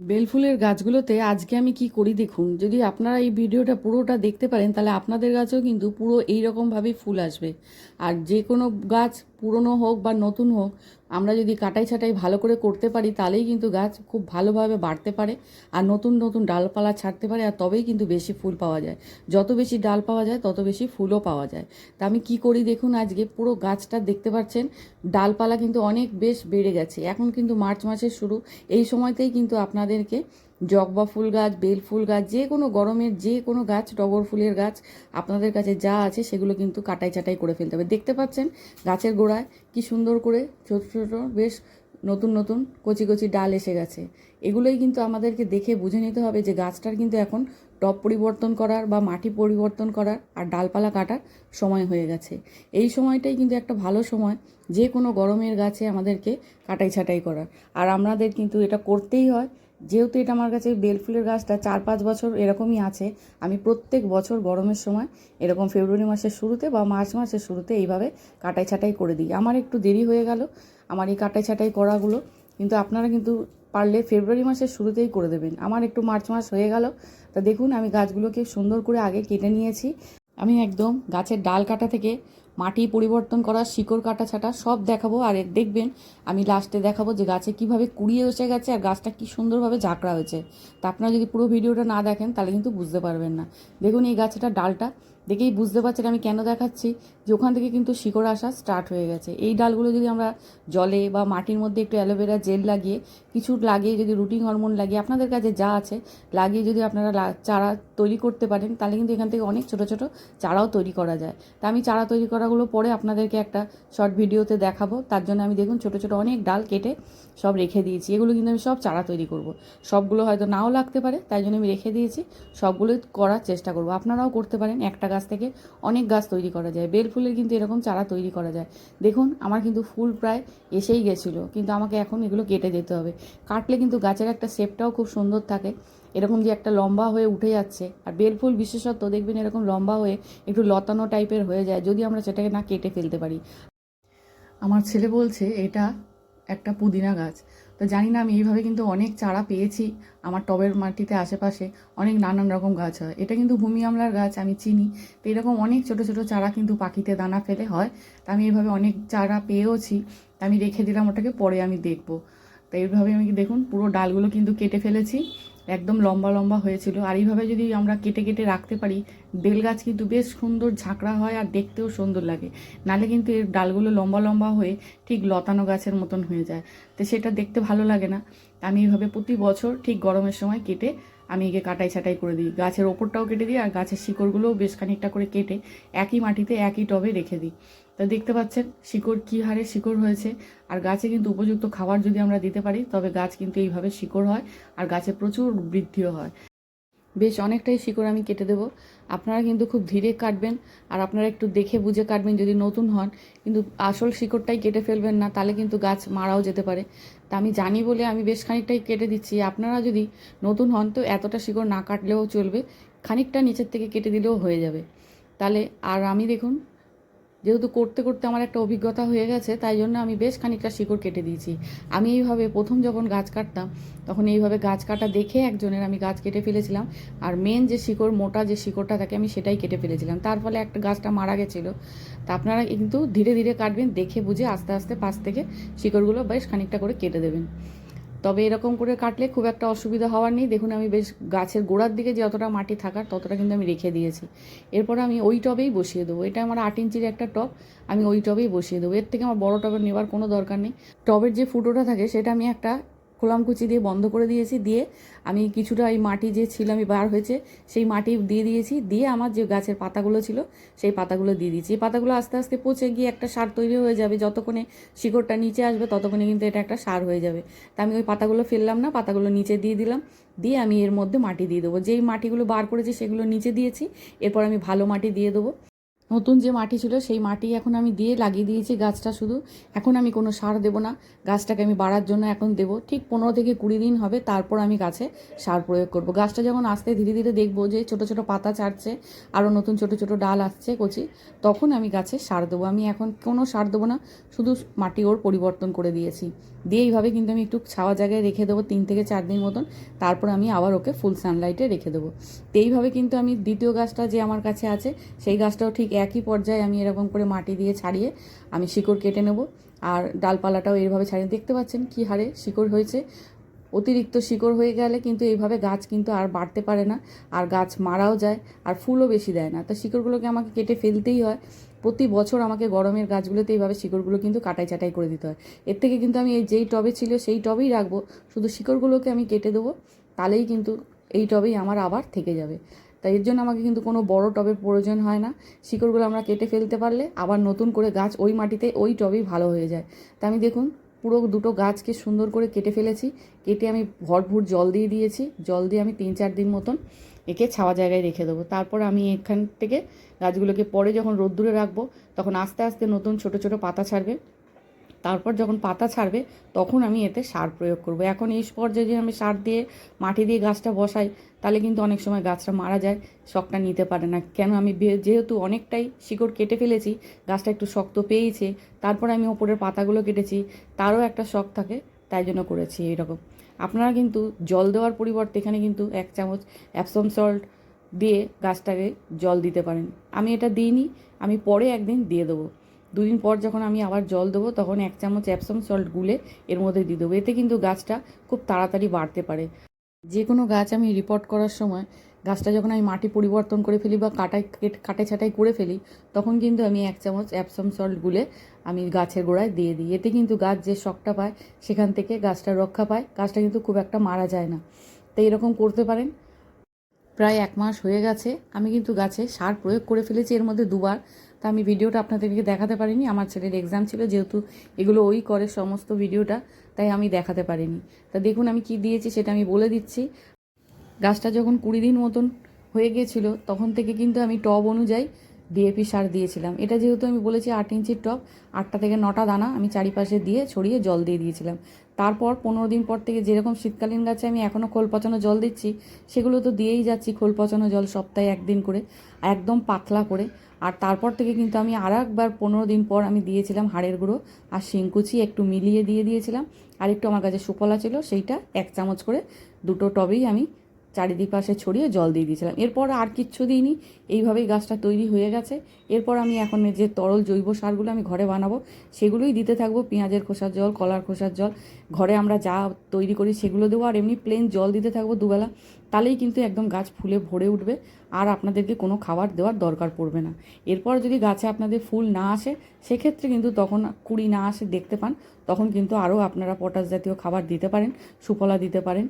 বেলফুলের গাছগুলোতে আজকে আমি কি করি দেখুন, যদি আপনারা এই ভিডিওটা পুরোটা দেখতে পারেন, তাহলে আপনাদের গাছেও কিন্তু পুরো এই রকমভাবেই ফুল আসবে। আর যে কোনো গাছ পুরনো হোক বা নতুন হোক, আমরা যদি কাটাই ছাটাই ভালো করে করতে পারি, তাহলেই কিন্তু গাছ খুব ভালোভাবে বাড়তে পারে আর নতুন নতুন ডালপালা ছাড়তে পারে আর তবেই কিন্তু বেশি ফুল পাওয়া যায়। যত বেশি ডাল পাওয়া যায়, তত বেশি ফুলও পাওয়া যায়। তা আমি কি করি দেখুন আজকে? পুরো গাছটা দেখতে পাচ্ছেন, ডালপালা কিন্তু অনেক বেশ বেড়ে গেছে। এখন কিন্তু মার্চ মাসের শুরু, এই সময়তেই কিন্তু আপনাদেরকে জবা ফুল গাছ, বেল ফুল গাছ, যে কোনো গরমের যে কোনো গাছ, টগর ফুলের গাছ আপনাদের কাছে যা আছে সেগুলো কিন্তু কাটাই ছাটাই করে ফেলতে হবে। দেখতে পাচ্ছেন গাছের গোড়ায় কি সুন্দর করে ছোটো ছোটো বেশ নতুন নতুন কচি কচি ডাল এসে গেছে। এগুলোই কিন্তু আমাদেরকে দেখে বুঝে নিতে হবে যে গাছটার কিন্তু এখন টপ পরিবর্তন করার বা মাটি পরিবর্তন করার আর ডালপালা কাটার সময় হয়ে গেছে। এই সময়টাই কিন্তু একটা ভালো সময় যে কোনো গরমের গাছে আমাদেরকে কাটাই ছাটাই করার। আর আমাদের কিন্তু এটা করতেই হয়। যেহেতু এটা আমার কাছে বেলফুলের গাছটা চার পাঁচ বছর এরকমই আছে, আমি প্রত্যেক বছর গরমের সময় এরকম ফেব্রুয়ারি মাসের শুরুতে বা মার্চ মাসের শুরুতে এইভাবে কাটাই ছাটাই করে দিই। আমার একটু দেরি হয়ে গেল, আমার এই কাটাই ছাটাই করাগুলো, কিন্তু আপনারা কিন্তু পারলে ফেব্রুয়ারি মাসের শুরুতেই করে দেবেন। আমার একটু মার্চ মাস হয়ে গেল, তা দেখুন আমি গাছগুলোকে সুন্দর করে আগে কেটে নিয়েছি। আমি একদম গাছের ডাল কাটা থেকে মাটি পরিবর্তন করা, শিকড় কাটা ছাটা সব দেখাবো আর দেখবেন আমি লাস্টে দেখাবো যে গাছে কীভাবে কুড়িয়ে এসে গেছে আর গাছটা কি সুন্দরভাবে ঝাঁকড়া হয়েছে। তা আপনারা যদি পুরো ভিডিওটা না দেখেন তাহলে কিন্তু বুঝতে পারবেন না। দেখুন এই গাছটা ডালটা দেখেই বুঝতে পারছেন আমি কেন দেখাচ্ছি, যে ওখান থেকে কিন্তু শিকড় আসা স্টার্ট হয়ে গেছে। এই ডালগুলো যদি আমরা জলে বা মাটির মধ্যে একটু অ্যালোভেরা জেল লাগিয়ে, কিছু লাগিয়ে যদি রুটিন হরমোন লাগিয়ে, আপনাদের কাছে যা আছে, লাগিয়ে যদি আপনারা চারা তৈরি করতে পারেন, তাহলে কিন্তু এখান থেকে অনেক ছোট ছোট চারাও তৈরি করা যায়। তা আমি চারা তৈরি করাগুলো পরে আপনাদেরকে একটা শর্ট ভিডিওতে দেখাবো, তার জন্য আমি দেখুন ছোট ছোট অনেক ডাল কেটে সব রেখে দিয়েছি। এগুলো কিন্তু আমি সব চারা তৈরি করব। সবগুলো হয়তো নাও লাগতে পারে, তাই জন্য আমি রেখে দিয়েছি, সবগুলো করার চেষ্টা করব। আপনারাও করতে পারেন, একটা গাছ থেকে অনেক গাছ তৈরি করা যায়। বেল ফুলের কিন্তু এরকম চারা তৈরি করা যায়। দেখুন, আমার কিন্তু ফুল প্রায় এসেই গেছিল, কিন্তু আমাকে এখন এগুলো কেটে দিতে হবে। কাটলে কিন্তু গাছের একটা শেপটাও খুব সুন্দর থাকে। এরকম যে একটা লম্বা হয়ে উঠে যাচ্ছে, আর বেল ফুল বিশেষত দেখবেন এরকম লম্বা হয়ে একটু লতানো টাইপের হয়ে যায়, যদি আমরা সেটাকে না কেটে ফেলতে পারি। আমার ছেলে বলছে, এটা একটা পুদিনা গাছ। তো জানি না, আমি এইভাবে কিন্তু অনেক চারা পেয়েছি আমার টবের মাটিতে আশেপাশে। অনেক নানান রকম গাছ হয়। এটা কিন্তু ভূমি আমলার গাছ, আমি চিনি। তো এরকম অনেক ছোট ছোট চারা কিন্তু পাখিতে দানা ফেলে হয়। তা আমি এইভাবে অনেক চারা পেয়েওছি। তা আমি রেখে দিলাম ওটাকে, পরে আমি দেখব। তো এইভাবে আমি দেখুন, পুরো ডালগুলো কিন্তু কেটে ফেলেছি। একদম লম্বা লম্বা হয়েছিল। আর এইভাবে যদি আমরা কেটে কেটে রাখতে পারি, বেল গাছ কিন্তু বেশ সুন্দর ঝাঁকড়া হয় আর দেখতেও সুন্দর লাগে। নালে কিন্তু এর ডালগুলো লম্বা লম্বা হয়ে ঠিক লতানো গাছের মতন হয়ে যায়। তো সেটা দেখতে ভালো লাগে না। আমি এইভাবে প্রতি বছর ঠিক গরমের সময় কেটে আমি একে কাটাই ছাটাই করে দিই। গাছের ওপরটাও কেটে দিই আর গাছের শিকড়গুলোও বেশ খানিকটা করে কেটে একই মাটিতে একই টবে রেখে দিই। তা দেখতে পাচ্ছেন শিকড় কী হারে শিকড় হয়েছে আর গাছে কিন্তু উপযুক্ত খাবার যদি আমরা দিতে পারি, তবে গাছ কিন্তু এইভাবে শিকড় হয় আর গাছে প্রচুর বৃদ্ধিও হয়। বেশ, অনেকটাই শিকড় আমি কেটে দেবো। আপনারা কিন্তু খুব ধীরে কাটবেন আর আপনারা একটু দেখে বুঝে কাটবেন যদি নতুন হন। কিন্তু আসল শিকড়টাই কেটে ফেলবেন না, তাহলে কিন্তু গাছ মারাও যেতে পারে। তা আমি জানি বলে আমি বেশ খানিকটাই কেটে দিচ্ছি। আপনারা যদি নতুন হন, তো এতটা শিকড় না কাটলেও চলবে, খানিকটা নিচের থেকে কেটে দিলেও হয়ে যাবে। তাহলে, আর আমি দেখুন যেহেতু করতে করতে আমার একটা অভিজ্ঞতা হয়ে গেছে, তাই জন্য আমি বেশ খানিকটা শিকড় কেটে দিয়েছি। আমি এইভাবে প্রথম যখন গাছ কাটতাম, তখন এইভাবে গাছ কাটা দেখে একজনের আমি গাছ কেটে ফেলেছিলাম। আর মেন যে শিকড়, মোটা যে শিকড়টা থাকে, আমি সেটাই কেটে ফেলেছিলাম। তার ফলে একটা গাছটা মারা গেছিল। তা আপনারা কিন্তু ধীরে ধীরে কাটবেন, দেখে বুঝে আস্তে আস্তে পাশ থেকে শিকড়গুলো বেশ খানিকটা করে কেটে দেবেন। তবে এরকম করে কাটলে খুব একটা অসুবিধা হওয়ার নেই। দেখুন, আমি বেশ গাছের গোড়ার দিকে যতটা মাটি থাকার ততটা কিন্তু আমি রেখে দিয়েছি। এরপর আমি ওই টবেই বসিয়ে দেবো। এটা আমার আট ইঞ্চির একটা টব, আমি ওই টবেই বসিয়ে দেবো। এর থেকে আমার বড় টবে নেওয়ার কোনো দরকার নেই। টবের যে ফুটোটা থাকে, সেটা আমি একটা খোলামকুচি দিয়ে বন্ধ করে দিয়েছি, দিয়ে আমি কিছুটা এই মাটি যে ছিল আমি বার হয়েছে, সেই মাটি দিয়ে দিয়েছি, দিয়ে আমার যে গাছের পাতাগুলো ছিল, সেই পাতাগুলো দিয়ে দিয়েছি। এই পাতাগুলো আস্তে আস্তে পচে গিয়ে একটা সার তৈরি হয়ে যাবে, যতক্ষণে শিকড়টা নিচে আসবে ততক্ষণে কিন্তু এটা একটা সার হয়ে যাবে। তা আমি ওই পাতাগুলো ফেললাম না, পাতাগুলো নিচে দিয়ে দিলাম, দিয়ে আমি এর মধ্যে মাটি দিয়ে দেবো। যেই মাটিগুলো বার করেছি সেগুলো নিচে দিয়েছি, এরপর আমি ভালো মাটি দিয়ে দেবো। নতুন যে মাটি ছিল, সেই মাটি এখন আমি দিয়ে লাগিয়ে দিয়েছি গাছটা শুধু। এখন আমি কোনো সার দেবো না। গাছটাকে আমি বাড়ার জন্য এখন দেবো। ঠিক পনেরো থেকে কুড়ি দিন হবে, তারপর আমি গাছে সার প্রয়োগ করব। গাছটা যখন আস্তে ধীরে ধীরে দেখব যে ছোট ছোট পাতা ছাড়ছে, আরও নতুন ছোট ছোট ডাল আসছে কচি, তখন আমি গাছে সার দেবো। আমি এখন কোনো সার দেবো না, শুধু মাটি ওর পরিবর্তন করে দিয়েছি। দিয়ে এইভাবে কিন্তু আমি একটু ছাওয়া জায়গায় রেখে দেবো তিন থেকে চার দিন মতন। তারপর আমি আবার ওকে ফুল সানলাইটে রেখে দেবো। তো এইভাবে কিন্তু আমি দ্বিতীয় গাছটা যে আমার কাছে আছে, সেই গাছটাও ঠিক একই পর্যায়ে আমি এরকম করে মাটি দিয়ে ছাড়িয়ে আমি শিকড় কেটে নেব। আর ডালপালাটাও এইভাবে ছাড়িয়ে, দেখতে পাচ্ছেন কি হারে শিকড় হয়েছে। অতিরিক্ত শিকড় হয়ে গেলে কিন্তু এইভাবে গাছ কিন্তু আর বাড়তে পারে না, আর গাছ মারাও যায়, আর ফুলও বেশি দেয় না। তা শিকড়গুলোকে আমাকে কেটে ফেলতেই হয়। প্রতি বছর আমাকে গরমের গাছগুলোতে এইভাবে শিকড়গুলো কিন্তু কাটাই চাটাই করে দিতে হয়। এর থেকে কিন্তু আমি এই যেই টবে ছিল সেই টবেই রাখব। শুধু শিকড়গুলোকে আমি কেটে দেবো, তাহলেই কিন্তু এই টবেই আমার আবার থেকে যাবে। তাই এর জন্য আমাকে কিন্তু কোনো বড় টবের প্রয়োজন হয় না। শিকড়গুলো আমরা কেটে ফেলতে পারলে আবার নতুন করে গাছ ওই মাটিতে ওই টবেই ভালো হয়ে যায়। তা আমি দেখুন পুরো দুটো গাছকে সুন্দর করে কেটে ফেলেছি। কেটে আমি ভরপুর জল দিয়ে দিয়েছি। জল দিয়ে আমি তিন চার দিন মতন একে ছাওয়া জায়গায় রেখে দেবো। তারপর আমি এখান থেকে গাছগুলোকে পরে যখন রোদ্দুরে রাখব, তখন আস্তে আস্তে নতুন ছোট ছোট পাতা ছাড়বে। তারপর যখন পাতা ছাড়বে, তখন আমি এতে সার প্রয়োগ করব। এখন এই পর্যায়ে যদি আমি সার দিয়ে মাটি দিয়ে গাছটা বসাই, তাহলে কিন্তু অনেক সময় গাছটা মারা যায়, শখটা নিতে পারে না। কেন আমি যেহেতু অনেকটাই শিকড় কেটে ফেলেছি, গাছটা একটু শক্ত পেয়েছে, তারপর আমি ওপরের পাতাগুলো কেটেছি, তারও একটা শখ থাকে, তাই জন্য করেছি এরকম। আপনারা কিন্তু জল দেওয়ার পরিবর্তে এখানে কিন্তু এক চামচ অ্যাপসম সল্ট দিয়ে গাছটাকে জল দিতে পারেন। আমি এটা দিইনি, আমি পরে একদিন দিয়ে দেবো। দুদিন পর যখন আমি আবার জল দেবো, তখন এক চামচ অ্যাপসম সল্ট গুলে এর মধ্যে দিয়ে দেবো। এতে কিন্তু গাছটা খুব তাড়াতাড়ি বাড়তে পারে। যে কোনো গাছ আমি রিপোর্ট করার সময়, গাছটা যখন আমি মাটি পরিবর্তন করে ফেলি বা কাটাই, কেট- ছাটাই করে ফেলি, তখন কিন্তু আমি এক চামচ অ্যাপসম সল্ট গুলে আমি গাছের গোড়ায় দিয়ে দিই। এতে কিন্তু গাছ যে শখটা পায়, সেখান থেকে গাছটা রক্ষা পায়। গাছটা কিন্তু খুব একটা মারা যায় না। তো এরকম করতে পারেন। প্রায় এক মাস হয়ে গেছে, আমি কিন্তু গাছে সার প্রয়োগ করে ফেলেছি। এর মধ্যে দুবার তা আমি ভিডিওটা আপনাদেরকে দেখাতে পারিনি। আমার ছেলের এক্সাম ছিল, যেহেতু এগুলো ওই করে সমস্ত ভিডিওটা, তাই আমি দেখাতে পারিনি। তা দেখুন আমি কি দিয়েছি, সেটা আমি বলে দিচ্ছি। গাছটা যখন কুড়ি দিন মতন হয়ে গিয়েছিল, তখন থেকে কিন্তু আমি টব অনুযায়ী ডিএপি সার দিয়েছিলাম। এটা যেহেতু আমি বলেছি আট ইঞ্চির টব, আটটা থেকে নটা দানা আমি চারিপাশে দিয়ে ছড়িয়ে জল দিয়ে দিয়েছিলাম। তারপর পনেরো দিন পর থেকে যেরকম শীতকালীন গাছে আমি এখনও খোল পচানো জল দিচ্ছি, সেগুলো তো দিয়েই যাচ্ছি খোল পচানো জল সপ্তাহে একদিন করে, একদম পাতলা করে। আর তারপর থেকে কিন্তু আমি আর একবার পনেরো দিন পর আমি দিয়েছিলাম হাড়ের গুঁড়ো আর শিংকুচি একটু মিলিয়ে দিয়ে দিয়েছিলাম। আর একটু আমার কাছে সুফলা ছিল, সেইটা এক চামচ করে দুটো টবেই আমি চারিদিক পাশে ছড়িয়ে জল দিয়ে দিয়েছিলাম। এরপর আর কিচ্ছু দিইনি। এইভাবেই গাছটা তৈরি হয়ে গেছে। এরপর আমি এখন যে তরল জৈব সারগুলো আমি ঘরে বানাবো, সেগুলোই দিতে থাকব। পেঁয়াজের খোসার জল, কলার খোসার জল, ঘরে আমরা যা তৈরি করি সেগুলো দেবো। আর এমনি প্লেন জল দিতে থাকব দুবেলা। তাহলেই কিন্তু একদম গাছ ফুলে ভরে উঠবে। আর আপনাদেরকে কোনো খাবার দেওয়ার দরকার পড়বে না। এরপর যদি গাছে আপনাদের ফুল না আসে, সেক্ষেত্রে কিন্তু তখন কুড়ি না আসে দেখতে পান, তখন কিন্তু আরও আপনারা পটাশ জাতীয় খাবার দিতে পারেন, সুফলা দিতে পারেন।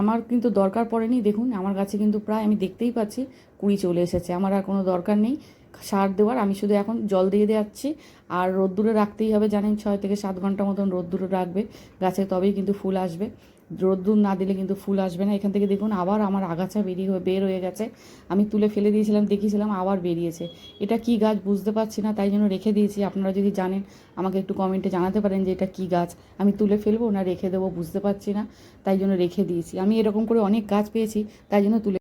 আমার কিন্তু দরকার পড়েনি। দেখুন, আমার কাছে কিন্তু প্রায় আমি দেখতেই পাচ্ছি কুড়ি চলে এসেছে। আমার আর কোনো দরকার নেই। সার দেওয়ার, আমি শুধু এখন জল দিয়ে দেওয়াচ্ছি আর রোদ্দুরে রাখতেই হবে জানেন, ছয় থেকে সাত ঘণ্টা মতন রোদ্দুরে রাখবে। গাছে তবেই কিন্তু ফুল আসবে। রোদ্দুর না দিলে কিন্তু ফুল আসবে না। এখান থেকে দেখুন, আবার আমার আগাছা বেরিয়ে বের হয়ে গেছে। আমি তুলে ফেলে দিয়েছিলাম, দেখিয়েছিলাম, আবার বেরিয়েছে। এটা কি গাছ বুঝতে পারছি না, তাই জন্য রেখে দিয়েছি। আপনারা যদি জানেন, আমাকে একটু কমেন্টে জানাতে পারেন যে এটা কি গাছ। আমি তুলে ফেলব না, রেখে দেবো, বুঝতে পারছি না, তাই জন্য রেখে দিয়েছি। আমি এরকম করে অনেক গাছ পেয়েছি, তাই জন্য তুলে